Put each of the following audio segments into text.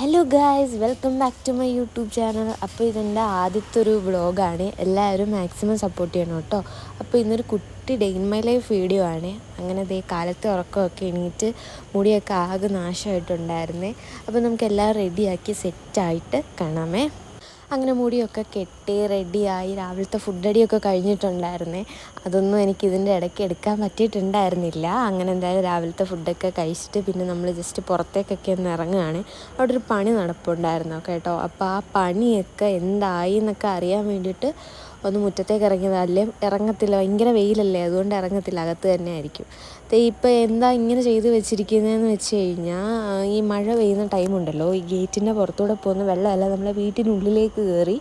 Hello guys welcome back to my YouTube channel അപ്പോൾ ഇതെന്റെ ആദ്യത്തെ ഒരു വ്ളോഗാണ് എല്ലാവരും മാക്സിമം സപ്പോർട്ട് ചെയ്യണം കേട്ടോ. അപ്പോൾ ഇന്നൊരു കുട്ടി day in my life video ആണ്. അങ്ങനെ ദേ കാലത്തെ ഉറക്കമൊക്കെ എണീറ്റ് മുടിയൊക്കെ ആകെ നാശമായിട്ടുണ്ടായിരുന്നേ. അപ്പോൾ നമുക്ക് എല്ലാം റെഡിയാക്കി സെറ്റായിട്ട് കാണാമേ. അങ്ങനെ മുടിയൊക്കെ കെട്ടി റെഡിയായി രാവിലത്തെ ഫുഡ് അടിയൊക്കെ കഴിഞ്ഞിട്ടുണ്ടായിരുന്നേ. അതൊന്നും എനിക്ക് ഇതിന്റെ ഇടയ്ക്ക് എടുക്കാൻ പറ്റിയിട്ടുണ്ടായിരുന്നില്ല. അങ്ങനെ എന്തായാലും രാവിലത്തെ ഫുഡൊക്കെ കഴിച്ചിട്ട് പിന്നെ നമ്മൾ ജസ്റ്റ് പുറത്തേക്കൊക്കെ ഒന്ന് ഇറങ്ങുകയാണ്. അവിടെ ഒരു പണി നടപ്പുണ്ടായിരുന്നു കേട്ടോ. അപ്പോൾ ആ പണിയൊക്കെ എന്തായി എന്നൊക്കെ അറിയാൻ വേണ്ടിയിട്ട് ഒന്ന് മുറ്റത്തേക്ക് ഇറങ്ങിയത്. അല്ലേ? ഇറങ്ങത്തില്ല. ഭയങ്കര വെയിലല്ലേ? അതുകൊണ്ട് ഇറങ്ങത്തില്ല. അകത്ത് തന്നെ ആയിരിക്കും. ഇപ്പോൾ എന്താ ഇങ്ങനെ ചെയ്ത് വെച്ചിരിക്കുന്നതെന്ന് വെച്ച് കഴിഞ്ഞാൽ ഈ മഴ പെയ്യുന്ന ടൈമുണ്ടല്ലോ ഈ ഗേറ്റിന്റെ പുറത്തൂടെ പോകുന്ന വെള്ളമല്ല നമ്മളെ വീട്ടിനുള്ളിലേക്ക് കയറി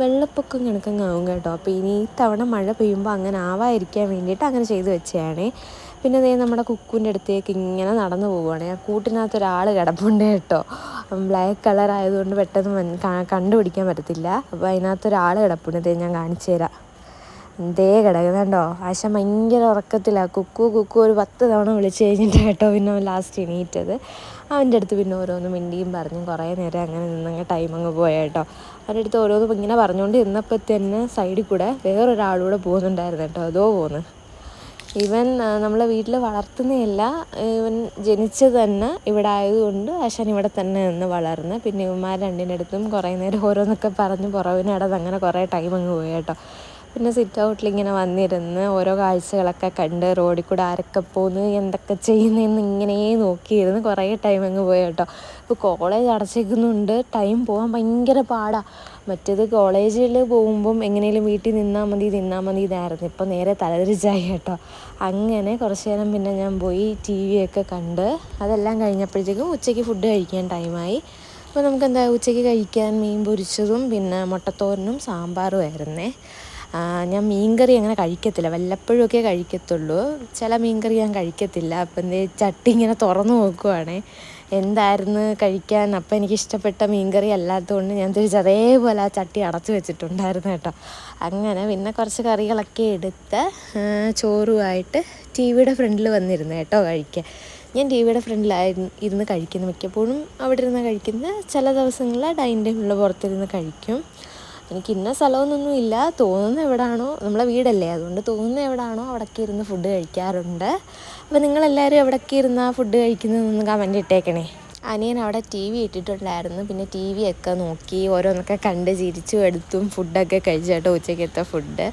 വെള്ളപ്പൊക്കം കണക്കങ്ങാവും കേട്ടോ. അപ്പോൾ ഇനി ഈ തവണ മഴ പെയ്യുമ്പോൾ അങ്ങനെ ആവാതിരിക്കാൻ വേണ്ടിയിട്ട് അങ്ങനെ ചെയ്ത് വെച്ചതാണേ പിന്നെ നീ നമ്മുടെ കുക്കുവിന്റെ അടുത്തേക്ക് ഇങ്ങനെ നടന്നു പോവുകയാണ്. ആ കൂട്ടിനകത്ത് ഒരാൾ കിടപ്പുണ്ട് കേട്ടോ. ബ്ലാക്ക് കളർ ആയതുകൊണ്ട് പെട്ടെന്ന് കണ്ടുപിടിക്കാൻ പറ്റത്തില്ല. അപ്പോൾ അതിനകത്ത് ഒരാൾ കിടപ്പുണ്ട്. ഞാൻ കാണിച്ചു തരാം. ദേ കിടക്കുന്നുണ്ടോ ആശ ഭയങ്കര ഉറക്കത്തിലാണ് കുക്കു കുക്കു ഒരു പത്ത് തവണ വിളിച്ചു കഴിഞ്ഞിട്ട് കേട്ടോ പിന്നെ ലാസ്റ്റ് എണീറ്റത്. അവന്റെ അടുത്ത് പിന്നെ ഓരോന്ന് മിണ്ടിയും പറഞ്ഞും കുറേ നേരം അങ്ങനെ നിന്നങ്ങ് ടൈം അങ്ങ് പോയ കേട്ടോ. അവന്റെ അടുത്ത് ഓരോന്നും ഇങ്ങനെ പറഞ്ഞുകൊണ്ട് ഇരുന്നപ്പോൾ തന്നെ സൈഡിൽ കൂടെ വേറൊരാളൂടെ പോകുന്നുണ്ടായിരുന്നു കേട്ടോ. അതോ പോകുന്നു ഇവൻ നമ്മളെ വീട്ടിൽ വളർത്തുന്നതല്ല ഇവൻ ജനിച്ചത് തന്നെ ഇവിടെ ആയതുകൊണ്ട് ആശാൻ ഇവിടെ തന്നെ നിന്ന് വളർന്ന് പിന്നെ ഇവന്മാർ രണ്ടിന്റെ അടുത്തും കുറേ നേരം ഓരോന്നൊക്കെ പറഞ്ഞ് പുറവിനടന്ന് അങ്ങനെ കുറേ ടൈം അങ്ങ് പോയി കേട്ടോ. പിന്നെ സിറ്റ് ഔട്ടിൽ ഇങ്ങനെ വന്നിരുന്ന് ഓരോ കാഴ്ചകളൊക്കെ കണ്ട് റോഡിൽ കൂടെ ആരൊക്കെ പോന്ന് എന്തൊക്കെ ചെയ്യുന്നതെന്ന് ഇങ്ങനെ നോക്കിയിരുന്ന് കുറേ ടൈം അങ്ങ് പോയി കേട്ടോ. ഇപ്പോൾ കോളേജ് അടച്ചേക്കുന്നുണ്ട് ടൈം പോകാൻ ഭയങ്കര പാടാണ് മറ്റേത് കോളേജിൽ പോകുമ്പം എങ്ങനെയും വീട്ടിൽ നിന്നാൽ മതി നിന്നാൽ മതി ഇതായിരുന്നു ഇപ്പം നേരെ തലതിരിച്ചായി കേട്ടോ. അങ്ങനെ കുറച്ച് നേരം പിന്നെ ഞാൻ പോയി ടി വി ഒക്കെ കണ്ട് അതെല്ലാം കഴിഞ്ഞപ്പോഴത്തേക്കും ഉച്ചയ്ക്ക് ഫുഡ് കഴിക്കാൻ ടൈമായി അപ്പോൾ നമുക്ക് എന്താ ഉച്ചയ്ക്ക് കഴിക്കാൻ മീൻ പൊരിച്ചതും പിന്നെ മുട്ടത്തോരനും സാമ്പാറും ആയിരുന്നേ. ഞാൻ മീൻകറി അങ്ങനെ കഴിക്കത്തില്ല. വല്ലപ്പോഴുമൊക്കെ കഴിക്കത്തുള്ളൂ. ചില മീൻകറി ഞാൻ കഴിക്കത്തില്ല. അപ്പം എന്തേ ചട്ടി ഇങ്ങനെ തുറന്നു നോക്കുവാണേ. എന്തായിരുന്നു കഴിക്കാൻ? അപ്പം എനിക്ക് ഇഷ്ടപ്പെട്ട മീൻകറി അല്ലാത്തതുകൊണ്ട് ഞാൻ തിരിച്ച് അതേപോലെ ആ ചട്ടി അടച്ചു വെച്ചിട്ടുണ്ടായിരുന്നു കേട്ടോ. അങ്ങനെ പിന്നെ കുറച്ച് കറികളൊക്കെ എടുത്ത് ചോറുമായിട്ട് ടി വിയുടെ ഫ്രണ്ടിൽ വന്നിരുന്നു കേട്ടോ കഴിക്കാൻ. ഞാൻ ടി വിയുടെ ഫ്രണ്ടിലായിരുന്നു ഇരുന്ന് കഴിക്കുന്നു മിക്കപ്പോഴും. അവിടെ ഇരുന്ന് കഴിക്കുന്നത് ചില ദിവസങ്ങളിൽ ഡൈനിങ് ടേബിളിൽ പുറത്തിരുന്ന് കഴിക്കും. എനിക്ക് ഇന്ന സ്ഥലമൊന്നും ഇല്ല തോന്നുന്ന എവിടാണോ? നമ്മളെ വീടല്ലേ? അതുകൊണ്ട് തോന്നുന്ന എവിടാണോ അവിടേക്ക് ഇരുന്ന് ഫുഡ് കഴിക്കാറുണ്ട്. അപ്പോൾ നിങ്ങളെല്ലാവരും എവിടേക്ക് ഇരുന്നാ ഫുഡ് കഴിക്കുന്നതെന്ന് കമന്റ് ഇട്ടേക്കണേ. അനിയൻ അവിടെ ടി വി ഇട്ടിട്ടുണ്ടായിരുന്നു. പിന്നെ ടി വി ഒക്കെ നോക്കി ഓരോന്നൊക്കെ കണ്ട് ചിരിച്ചു എടുത്തും ഫുഡൊക്കെ കഴിച്ചിട്ട് ഉച്ചയ്ക്കത്തെ ഫുഡ്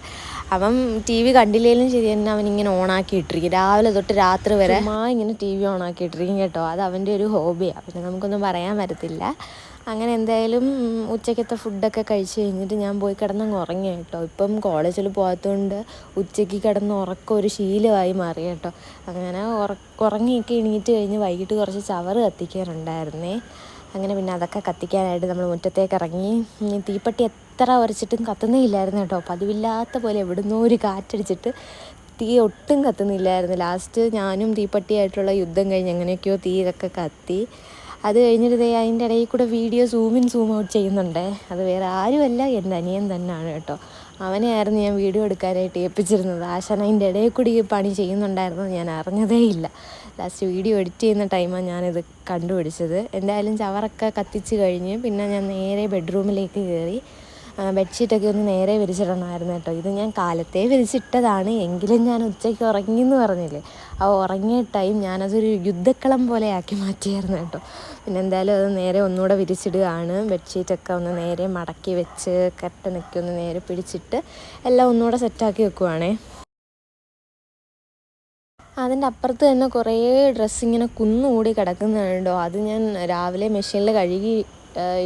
അവൻ ടി വി കണ്ടില്ലെങ്കിലും ശരി തന്നെ അവൻ ഇങ്ങനെ ഓണാക്കി ഇട്ടിരിക്കും രാവിലെ തൊട്ട് രാത്രി വരെ മാ ഇങ്ങനെ ടി വി ഓണാക്കി ഇട്ടിരിക്കും കേട്ടോ. അത് അവന്റെ ഒരു ഹോബിയാണ് പിന്നെ നമുക്കൊന്നും പറയാൻ പറ്റത്തില്ല. അങ്ങനെ എന്തായാലും ഉച്ചയ്ക്കത്തെ ഫുഡൊക്കെ കഴിച്ച് കഴിഞ്ഞിട്ട് ഞാൻ പോയി കിടന്നങ്ങ് ഉറങ്ങി കേട്ടോ. ഇപ്പം കോളേജിൽ പോകാത്തതുകൊണ്ട് ഉച്ചയ്ക്ക് കിടന്ന് ഉറക്കം ഒരു ശീലമായി മാറി കേട്ടോ. അങ്ങനെ ഉറങ്ങിയൊക്കെ എണീറ്റ് കഴിഞ്ഞ് വൈകിട്ട് കുറച്ച് ചവറ് കത്തിക്കാനുണ്ടായിരുന്നേ. അങ്ങനെ പിന്നെ അതൊക്കെ കത്തിക്കാനായിട്ട് നമ്മൾ മുറ്റത്തേക്ക് ഇറങ്ങി. തീപ്പട്ടി എത്ര ഉരച്ചിട്ടും കത്തുന്നേ ഇല്ലായിരുന്നു കേട്ടോ. പതിവില്ലാത്ത പോലെ എവിടുന്നോ ഒരു കാറ്റടിച്ചിട്ട് തീ ഒട്ടും കത്തുന്നില്ലായിരുന്നു. ലാസ്റ്റ് ഞാനും തീപ്പട്ടിയായിട്ടുള്ള യുദ്ധം കഴിഞ്ഞ് എങ്ങനെയൊക്കെയോ തീയൊക്കെ കത്തി. അത് കഴിഞ്ഞിട്ട് ദേ അതിന്റെ ഇടയിൽ കൂടെ video zoom in zoom out ചെയ്യുന്നുണ്ട്. അത് വേറെ ആരുമല്ല എന്റെ അനിയൻ തന്നെയാണ് കേട്ടോ. അവനെ ആയിരുന്നു ഞാൻ വീഡിയോ എടുക്കാനായിട്ട് ഏൽപ്പിച്ചിരുന്നത്. ആശാൻ അതിന്റെ ഇടയിൽ കൂടി ഈ പണി ചെയ്യുന്നുണ്ടായിരുന്നു ഞാൻ അറിഞ്ഞതേ ഇല്ല. ലാസ്റ്റ് വീഡിയോ എഡിറ്റ് ചെയ്യുന്ന ടൈമാണ് ഞാനിത് കണ്ടുപിടിച്ചത്. എന്തായാലും ചവറൊക്കെ കത്തിച്ച് കഴിഞ്ഞ് പിന്നെ ഞാൻ നേരെ ബെഡ്റൂമിലേക്ക് കയറി ബെഡ്ഷീറ്റൊക്കെ ഒന്ന് നേരെ വിരിച്ചിടണമായിരുന്നു കേട്ടോ. ഇത് ഞാൻ കാലത്തേ വിരിച്ചിട്ടതാണ്. എങ്കിലും ഞാൻ ഉച്ചയ്ക്ക് ഉറങ്ങി എന്ന് പറഞ്ഞില്ലേ? ആ ഉറങ്ങിയ ടൈം ഞാനതൊരു യുദ്ധക്കളം പോലെ ആക്കി മാറ്റിയായിരുന്നു കേട്ടോ. പിന്നെ എന്തായാലും അത് നേരെ ഒന്നുകൂടെ വിരിച്ചിടുകയാണ്. ബെഡ്ഷീറ്റൊക്കെ ഒന്ന് നേരെ മടക്കി വെച്ച് കട്ടനൊക്കെ ഒന്ന് നേരെ പിടിച്ചിട്ട് എല്ലാം ഒന്നുകൂടെ സെറ്റാക്കി വെക്കുവാണേ. അതിന്റെ അപ്പുറത്ത് തന്നെ കുറേ ഡ്രസ്സ് ഇങ്ങനെ കുന്നുകൂടി കിടക്കുന്നുണ്ടോ അത് ഞാൻ രാവിലെ മെഷീനിൽ കഴുകി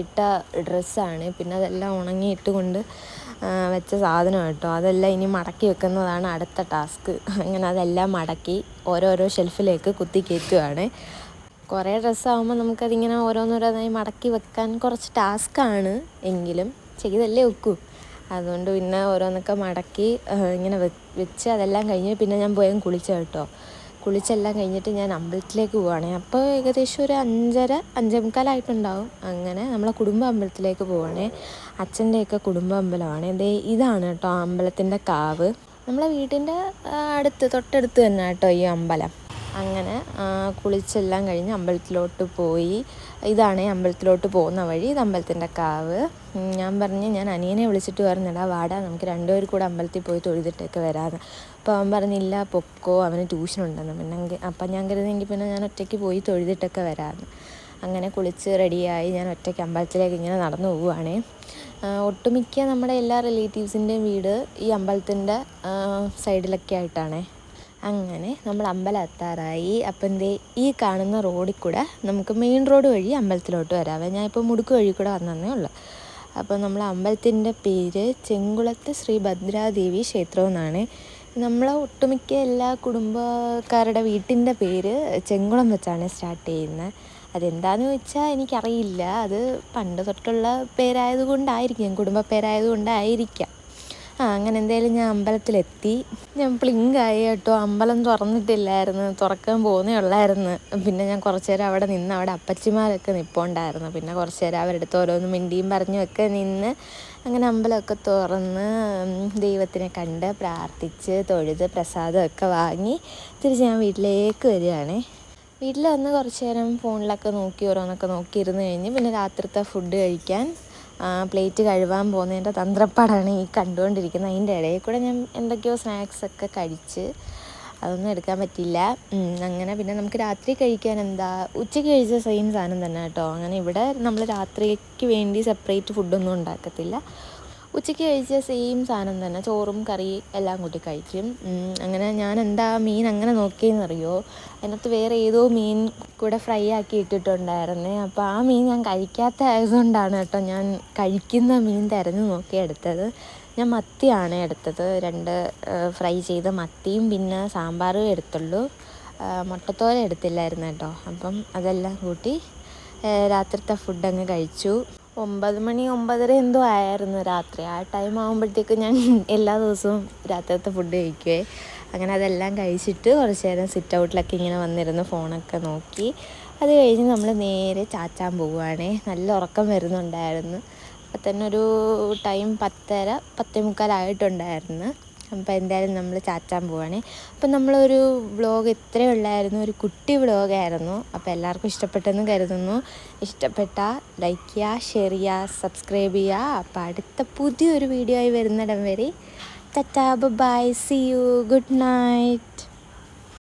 ഇട്ട ഡ്രസ്സാണ്. പിന്നെ അതെല്ലാം ഉണങ്ങി കൊണ്ട് വെച്ച സാധനം കേട്ടോ അതെല്ലാം ഇനി മടക്കി വെക്കുന്നതാണ് അടുത്ത ടാസ്ക്. അങ്ങനെ അതെല്ലാം മടക്കി ഓരോരോ ഷെൽഫിലേക്ക് കുത്തി കയറ്റുകയാണ് കുറേ ഡ്രസ്സാകുമ്പോൾ നമുക്കതിങ്ങനെ ഓരോന്നോരോന്നായി മടക്കി വെക്കാൻ കുറച്ച് ടാസ്ക്കാണ് എങ്കിലും ചെയ്തല്ലേ വെക്കൂ അതുകൊണ്ട് പിന്നെ ഓരോന്നൊക്കെ മടക്കി ഇങ്ങനെ വെച്ച് അതെല്ലാം കഴിഞ്ഞ് പിന്നെ ഞാൻ പോയാൽ കുളിച്ച കേട്ടോ കുളിച്ചെല്ലാം കഴിഞ്ഞിട്ട് ഞാൻ അമ്പലത്തിലേക്ക് പോവുകയാണ് അപ്പോൾ ഏകദേശം ഒരു അഞ്ചര അഞ്ചേ മുക്കാലായിട്ടുണ്ടാവും അങ്ങനെ നമ്മളെ കുടുംബ അമ്പലത്തിലേക്ക് പോവുകയാണേ അച്ഛന്റെയൊക്കെ കുടുംബ അമ്പലമാണ്. ദേ ഇതാണ് കേട്ടോ അമ്പലത്തിന്റെ കാവ്. നമ്മളെ വീട്ടിന്റെ അടുത്ത് തൊട്ടടുത്ത് തന്നെ കേട്ടോ ഈ അമ്പലം. അങ്ങനെ കുളിച്ചെല്ലാം കഴിഞ്ഞ് അമ്പലത്തിലോട്ട് പോയി. ഇതാണ് അമ്പലത്തിലോട്ട് പോകുന്ന വഴി ഇത് അമ്പലത്തിന്റെ കാവ്. ഞാൻ പറഞ്ഞ് ഞാൻ അനിയനെ വിളിച്ചിട്ട് പറഞ്ഞടാ വാടാ നമുക്ക് രണ്ടുപേർ കൂടെ അമ്പലത്തിൽ പോയി തൊഴുതിട്ടൊക്കെ വരാമെന്ന് അപ്പോൾ അവൻ പറഞ്ഞില്ല പൊക്കോ അവന് ട്യൂഷൻ ഉണ്ടെന്ന് പിന്നെ അപ്പം ഞാൻ കരുതെങ്കിൽ പിന്നെ ഞാൻ ഒറ്റയ്ക്ക് പോയി തൊഴുതിട്ടൊക്കെ വരാമെന്ന് അങ്ങനെ കുളിച്ച് റെഡിയായി ഞാൻ ഒറ്റയ്ക്ക് അമ്പലത്തിലേക്ക് ഇങ്ങനെ നടന്നു പോവുകയാണേ. ഒട്ടുമിക്ക നമ്മുടെ എല്ലാ റിലേറ്റീവ്സിന്റെയും വീട് ഈ അമ്പലത്തിന്റെ സൈഡിലൊക്കെ ആയിട്ടാണേ. അങ്ങനെ നമ്മൾ അമ്പലം എത്താറായി അപ്പം എന്തേ ഈ കാണുന്ന റോഡിൽ കൂടെ നമുക്ക് മെയിൻ റോഡ് വഴി അമ്പലത്തിലോട്ട് വരാവേ ഇപ്പോൾ മുടുക്ക് വഴി കൂടെ വന്നതേ ഉള്ളൂ. അപ്പോൾ നമ്മൾ അമ്പലത്തിന്റെ പേര് ചെങ്കുളത്ത് ശ്രീ ഭദ്രാദേവി ക്ഷേത്രം എന്നാണ്. നമ്മളെ ഒട്ടുമിക്ക എല്ലാ കുടുംബക്കാരുടെ വീട്ടിന്റെ പേര് ചെങ്കുളം വെച്ചാണ് സ്റ്റാർട്ട് ചെയ്യുന്നത്. അതെന്താണെന്ന് വെച്ചാൽ എനിക്കറിയില്ല. അത് പണ്ട് തൊട്ടുള്ള പേരായത് കൊണ്ടായിരിക്കും കുടുംബ പേരായത് കൊണ്ടായിരിക്കാം ആ അങ്ങനെ എന്തായാലും ഞാൻ അമ്പലത്തിലെത്തി. ഞാൻ പ്ലിങ്കായി കേട്ടോ. അമ്പലം തുറന്നിട്ടില്ലായിരുന്നു. തുറക്കാൻ പോകുന്നേ ഉള്ളായിരുന്നു. പിന്നെ ഞാൻ കുറച്ച് നേരം അവിടെ നിന്ന് അവിടെ അപ്പച്ചിമാരൊക്കെ നിൽപ്പുണ്ടായിരുന്നു പിന്നെ കുറച്ച് നേരം അവരുടെ അടുത്ത് ഓരോന്ന് മിണ്ടിയും പറഞ്ഞും ഒക്കെ നിന്ന് അങ്ങനെ അമ്പലമൊക്കെ തുറന്ന് ദൈവത്തിനെ കണ്ട് പ്രാർത്ഥിച്ച് തൊഴുത് പ്രസാദമൊക്കെ വാങ്ങി തിരിച്ച് ഞാൻ വീട്ടിലേക്ക് വരികയാണേ. വീട്ടിൽ വന്ന് കുറച്ച് നേരം ഫോണിലൊക്കെ നോക്കി ഓരോന്നൊക്കെ നോക്കി ഇരുന്ന് കഴിഞ്ഞ് പിന്നെ രാത്രിത്തെ ഫുഡ് കഴിക്കാൻ പ്ലേറ്റ് കഴുകാൻ പോകുന്നതിന്റെ തന്ത്രപ്പാടാണ് ഈ കണ്ടുകൊണ്ടിരിക്കുന്നത്. അതിന്റെ ഇടയിൽ കൂടെ ഞാൻ എന്തൊക്കെയോ സ്നാക്സൊക്കെ കഴിച്ച് അതൊന്നും എടുക്കാൻ പറ്റില്ല അങ്ങനെ പിന്നെ നമുക്ക് രാത്രി കഴിക്കാൻ എന്താ ഉച്ചയ്ക്ക് കഴിച്ച സെയിം സാധനം തന്നെ കേട്ടോ. അങ്ങനെ ഇവിടെ നമ്മൾ രാത്രിക്ക് വേണ്ടി സെപ്പറേറ്റ് ഫുഡൊന്നും ഉണ്ടാക്കത്തില്ല. ഉച്ചയ്ക്ക് കഴിച്ച സെയിം സാധനം തന്നെ. ചോറും കറി എല്ലാം കൂട്ടി കഴിക്കും. അങ്ങനെ ഞാൻ എന്താ മീൻ അങ്ങനെ നോക്കിയെന്നറിയോ? അതിനകത്ത് വേറെ ഏതോ മീൻ കൂടെ ഫ്രൈ ആക്കി ഇട്ടിട്ടുണ്ടായിരുന്നേ. അപ്പോൾ ആ മീൻ ഞാൻ കഴിക്കാത്ത ആയതുകൊണ്ടാണ് കേട്ടോ ഞാൻ കഴിക്കുന്ന മീൻ തിരഞ്ഞു നോക്കി എടുത്തത്. ഞാൻ മത്തിയാണ് എടുത്തത്. രണ്ട് ഫ്രൈ ചെയ്ത മത്തിയും പിന്നെ സാമ്പാറും എടുത്തുള്ളൂ. മുട്ടത്തോല എടുത്തില്ലായിരുന്നു കേട്ടോ. അപ്പം അതെല്ലാം കൂട്ടി രാത്രിത്തെ ഫുഡ് അങ്ങ് കഴിച്ചു. ഒമ്പത് മണി ഒമ്പതര എന്തോ ആയിരുന്നു രാത്രി. ആ ടൈം ആകുമ്പോഴത്തേക്ക് ഞാൻ എല്ലാ ദിവസവും രാത്രിത്തെ ഫുഡ് കഴിക്കുവേ. അങ്ങനെ അതെല്ലാം കഴിച്ചിട്ട് കുറച്ച് നേരം സിറ്റ് ഔട്ടിലൊക്കെ ഇങ്ങനെ വന്നിരുന്ന് ഫോണൊക്കെ നോക്കി. അത് കഴിഞ്ഞ് നമ്മൾ നേരെ ചാച്ചാൻ പോവുകയാണേ നല്ല ഉറക്കം വരുന്നുണ്ടായിരുന്നു. അപ്പം തന്നെ ഒരു ടൈം പത്തര പത്തേ മുക്കാലായിട്ടുണ്ടായിരുന്നു. അപ്പോൾ എന്തായാലും നമ്മൾ ചാറ്റാൻ പോവാണ്. അപ്പം നമ്മളൊരു വ്ളോഗ് ഇത്രയേ ഉള്ളായിരുന്നു. ഒരു കുട്ടി വ്ളോഗായിരുന്നു അപ്പോൾ എല്ലാവർക്കും ഇഷ്ടപ്പെട്ടെന്ന് കരുതുന്നു. ഇഷ്ടപ്പെട്ട ലൈക്ക് ചെയ്യുക ഷെയർ ചെയ്യുക സബ്സ്ക്രൈബ് ചെയ്യുക അപ്പോൾ അടുത്ത പുതിയൊരു വീഡിയോ ആയി വരുന്നിടം വരെ. Tata bye see you good night